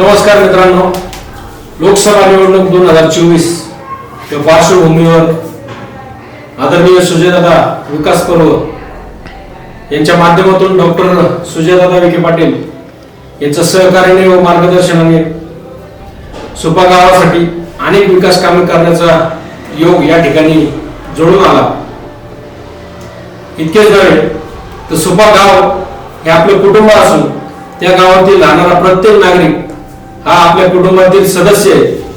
नमस्कार मित्रांनो. लोकसभा निवडणूक दोन हजार चोवीस या पार्श्वभूमीवर आदरणीय सुजयदादा विकास पर्व यांच्या माध्यमातून डॉक्टर सुजयदादा विखे पाटील यांचं सहकार्याने व मार्गदर्शनाने सुपा गावासाठी अनेक विकास कामे करण्याचा योग या ठिकाणी जोडून आला. इतकेच नव्हे तर सुपा गाव हे आपलं कुटुंब असून त्या गावातील राहणारा प्रत्येक नागरिक हा आपल्या कुटुंबातील सदस्य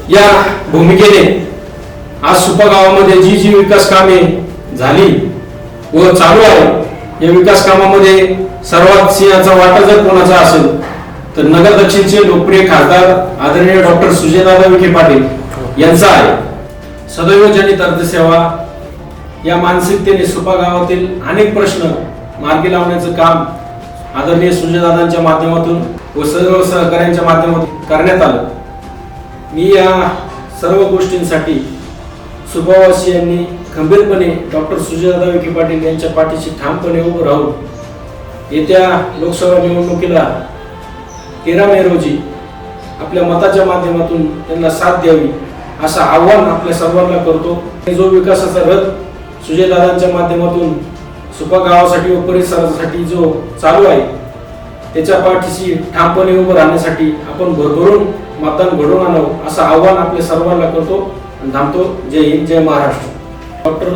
या भूमिकेने आज सुपा गावामध्ये जी जी विकास कामे झाली व चालू आहे या विकास कामामध्ये सर्वात सिंहाचा वाटा जर कोणाचा असेल तर नगर दक्षिणचे लोकप्रिय खासदार आदरणीय डॉक्टर सुजयदादा विखे पाटील यांचा आहे. सदैव जनित अर्थसेवा या मानसिकतेने सुपा गावातील अनेक प्रश्न मार्गी लावण्याचं काम आदरणीय सुजयदादांच्या माध्यमातून व सर्व सहकार्यांच्या माध्यमातून करण्यात आलं. मी या सर्व गोष्टींसाठी सुपवासियांनी खंबीरपणे डॉक्टर सुजयदा विखे पाटील यांच्या पाठीशी ठामपणे उभं राहून येत्या लोकसभा निवडणुकीला तेरा मे रोजी आपल्या मताच्या माध्यमातून त्यांना साथ द्यावी असं आव्हान आपल्या सर्वांना करतो. जो विकासाचा रथ सुजयदादांच्या माध्यमातून सुपा गावासाठी व परिसरासाठी जो चालू आहे त्याच्या पाठीशी ठामपणे उभं राहण्यासाठी आपण भरभरून मतदान घडवून आणावं असं आव्हान आपल्या सर्वांना करतो आणि थांबतो. जय हिंद जय महाराष्ट्र. डॉक्टर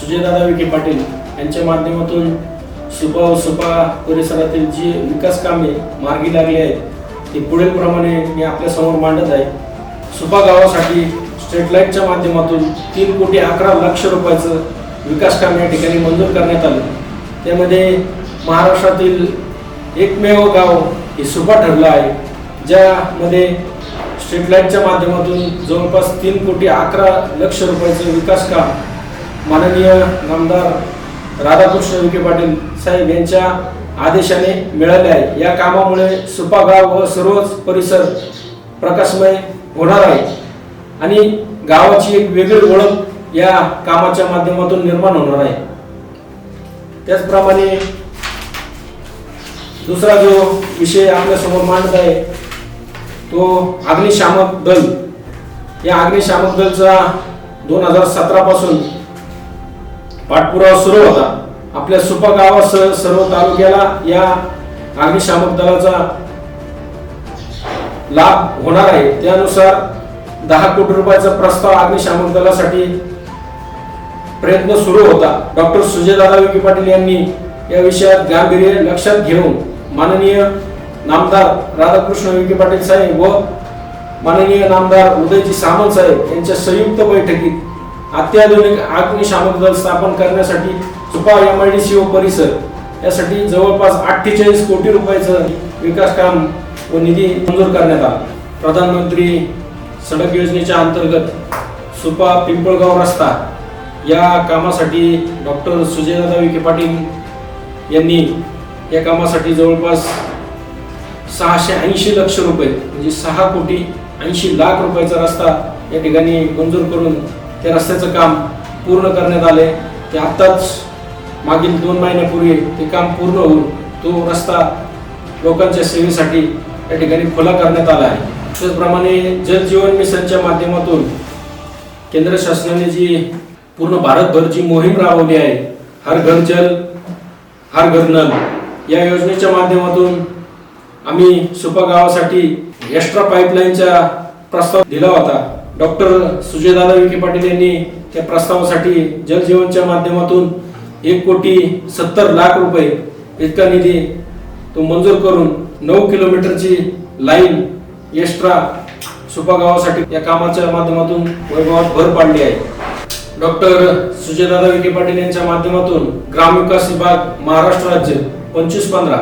सुजयदादा विखे पाटील यांच्या माध्यमातून सुपा सुपा परिसरातील जी विकास कामे मार्गी लागली आहेत ती पुढील प्रमाणे मी आपल्यासमोर मांडत आहे. सुपा गावासाठी स्ट्रीट लाईटच्या माध्यमातून तीन कोटी अकरा लक्ष रुपयाचं विकास काम या ठिकाणी मंजूर करण्यात आलं. त्यामध्ये महाराष्ट्रातील एकमेव गाव हे सुपा ठरलं आहे ज्यामध्ये स्ट्रीटलाईटच्या माध्यमातून जवळपास तीन कोटी अकरा लक्ष रुपयाचं विकास काम माननीय नामदार राधाकृष्ण विखे पाटील साहेब यांच्या आदेशाने मिळाले आहे. या कामामुळे सुपा गाव व सर्वच परिसर प्रकाशमय होणार आहे. आणि गावाची एक वेगळी ओळख या कामाच्या माध्यमातून निर्माण होणार आहे. त्याचप्रमाणे दुसरा जो विषय आपल्यासमोर मांडत आहे तो अग्निशामक दल. या अग्निशामक दलचा दोन हजार सतरा पासून पाठपुरावा सुरू होता. आपल्या सुपा गावासह सर्व तालुक्याला या अग्निशामक दलाचा लाभ होणार आहे. त्यानुसार दहा कोटी रुपयाचा प्रस्ताव अग्निशामक दलासाठी प्रयत्न सुरू होता. डॉक्टर सुजयदादा विखे पाटील यांनी या विषयात गांभीर्य लक्षात घेऊन माननीय नामदार राधाकृष्ण विखे पाटील साहेब व माननीय नामदार उदयजी सामंत साहेब यांच्या संयुक्त बैठकीत अत्याधुनिक अग्निशामक दल स्थापन करण्यासाठी Supa M I D C ओ परिसर यासाठी जवळपास अठ्ठेचाळीस कोटी रुपयाचं विकास काम व निधी मंजूर करण्यात आला. प्रधानमंत्री सडक योजनेच्या अंतर्गत सुपा पिंपळगाव रस्ता या कामासाठी डॉक्टर सुजयदादा विखे पाटील यांनी या कामासाठी जवळपास सहाशे ऐंशी लक्ष रुपये म्हणजे सहा कोटी ऐंशी लाख रुपयाचा रस्ता या ठिकाणी मंजूर करून त्या रस्त्याचं काम पूर्ण करण्यात आले ते आत्ताच मागील दोन महिन्यापूर्वी ते काम पूर्ण होऊन तो रस्ता लोकांच्या सेवेसाठी या ठिकाणी खुला करण्यात आला आहे. त्याचप्रमाणे जलजीवन मिशनच्या माध्यमातून केंद्र शासनाने जी पूर्ण भारतभर जी मोहीम राबवली आहे हर घर जल हर घर नल या योजनेच्या माध्यमातून आम्ही सुपा गावासाठी एक्स्ट्रा पाईपलाईनचा प्रस्ताव दिला होता. डॉक्टर सुजयदादा विखे पाटील यांनी त्या प्रस्तावासाठी जलजीवनच्या माध्यमातून एक कोटी सत्तर लाख रुपये इतका निधी तो मंजूर करून नऊ किलोमीटरची लाईन एक्स्ट्रा सुपा गावासाठी या कामाच्या माध्यमातून वैभवात भर पाडली आहे. डॉक्टर सुजयदादा विखे पाटील यांच्या माध्यमातून ग्रामविकास विभाग महाराष्ट्र राज्य पंचवीस पंधरा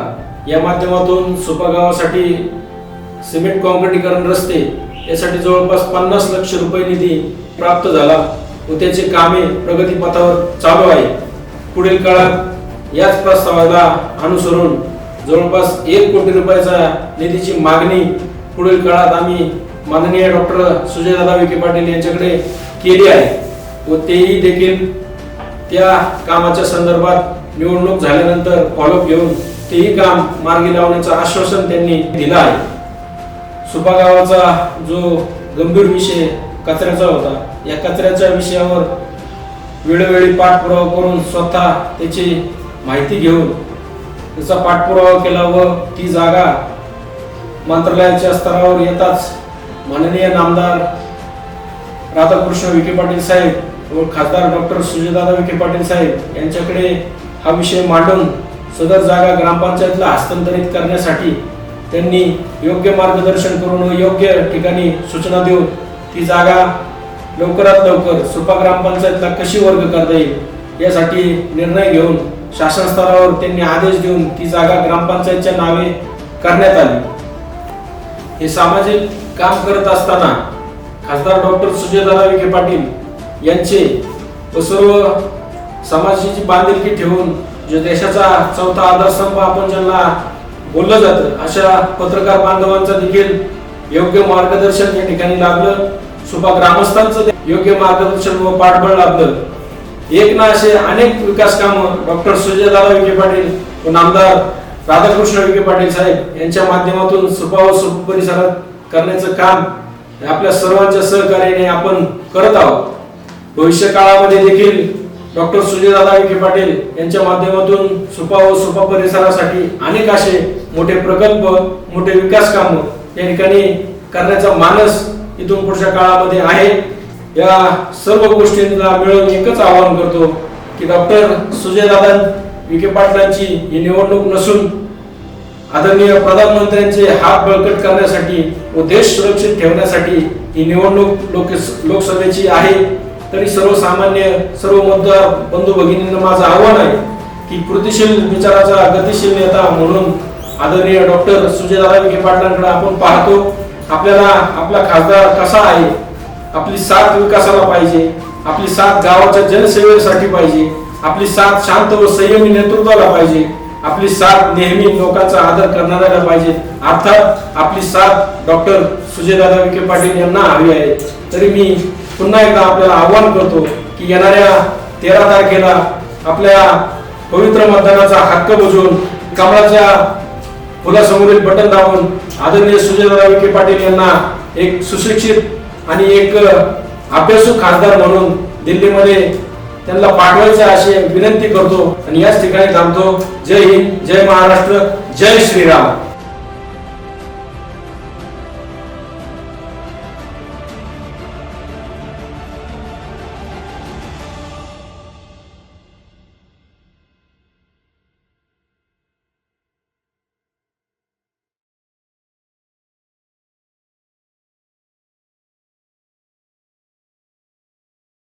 या माध्यमातून सुपा गावासाठी सिमेंट कॉन्क्रिटीकरण रस्ते यासाठी जवळपास पन्नास लक्ष रुपये निधी प्राप्त झाला. व त्याचे कामे प्रगतीपथावर चालू आहे पुढील काळात याच प्रस्तावाला अनुसरून जवळपास एक कोटी रुपयाचा निधीची मागणी पुढील काळात आम्ही माननीय डॉक्टर सुजयदादा विखे पाटील यांच्याकडे केली आहे. व तेही देखील त्या कामाच्या संदर्भात निवडणूक झाल्यानंतर फॉलोअप घेऊन तेही काम मार्गी लावण्याचं आश्वासन त्यांनी दिलं आहे. सुपा गावाचा जो गंभीर विषय कचऱ्याचा होता या कचऱ्याच्या विषयावर वेळोवेळी पाठपुरावा करून स्वतः त्याची माहिती घेऊन त्याचा पाठपुरावा केला व ती जागा मंत्रालयाच्या स्तरावर येताच माननीय नामदार राधाकृष्ण विखे पाटील साहेब व खासदार डॉक्टर सुजयदादा विखे पाटील साहेब यांच्याकडे हा विषय मांडून सदर जागा ग्रामपंचायतला हस्तांतरित करण्यासाठी त्यांनी योग्य मार्गदर्शन करून व योग्य ठिकाणी सूचना देऊन ती जागा लवकरात लवकर सुपा ग्रामपंचायतला कशी वर्ग करता येईल यासाठी निर्णय घेऊन शासन स्तरावर त्यांनी आदेश देऊन ती जागा ग्रामपंचायतच्या नावे करण्यात आली. हे सामाजिक काम करत असताना खासदार डॉक्टर सुजयदादा विखे पाटील यांचे व सर्व समाजाची बांधिलकी ठेवून जो देशाचा चौथा आधारस्तंभ आपण ज्यांना बोललं जातं अशा पत्रकार बांधवांचं देखील योग्य मार्गदर्शन या ठिकाणी लाभलं. सुपा ग्रामस्थांचं योग्य मार्गदर्शन व पाठबळ लाभलं. एक ना असे अनेक विकास कामं डॉक्टर सुजयदादा विखे पाटील व नामदार राधाकृष्ण विखे पाटील साहेब यांच्या माध्यमातून सुपा व सुप परिसरात करण्याचं काम आपल्या सर्वांच्या सहकार्याने आपण करत आहोत. भविष्य काळामध्ये देखील डॉक्टर सुजयदादा विखे पाटील यांच्या माध्यमातून सुपा व सुपा परिसरासाठी अनेक असे मोठे प्रकल्प मोठे विकास काम या ठिकाणी करण्याचा मानस इथून पुढच्या काळामध्ये आहे. या सर्व गोष्टींना मिळून एकच आवाहन करतो की डॉक्टर सुजयदादा विखे पाटलांची ही निवडणूक नसून आदरणीय प्रधानमंत्र्यांचे हात बळकट करण्यासाठी व देश सुरक्षित ठेवण्यासाठी ही निवडणूक लोक लोकसभेची आहे. तरी सर्वसामान्य सर्व मतदार बंधू भगिनींना माझं आव्हान आहे की कृतिशील विचाराचा गतिशील नेता म्हणून आदरणीय डॉक्टर सुजयदादा विखे पाटलांकडे आपण पाहतो आपल्याला आपला खासदार कसा आहे आपली साथ विकासाला पाहिजे आपली साथ गावाच्या जनसेवेसाठी पाहिजे आपली साथ शांत व संयमी नेतृत्वाला पाहिजे आपली साथ नेहमी लोकांचा आदर करणाऱ्याला पाहिजे. अर्थात आपली साथ डॉक्टर सुजयदादा विखे पाटील यांना हवी आहे. तरी मी पुन्हा एकदा आपल्याला आव्हान करतो की येणाऱ्या तेरा तारखेला आपल्या पवित्र मतदानाचा हक्क बजावून कमळाच्या फुलासमोरील बटन दाबून आदरणीय सुजयदादा विखे पाटील यांना एक सुशिक्षित आणि एक अभ्यासू खासदार म्हणून दिल्लीमध्ये त्यांना पाठवायचे असे विनंती करतो. आणि याच ठिकाणी थांबतो. जय हिंद जय महाराष्ट्र जय श्रीराम.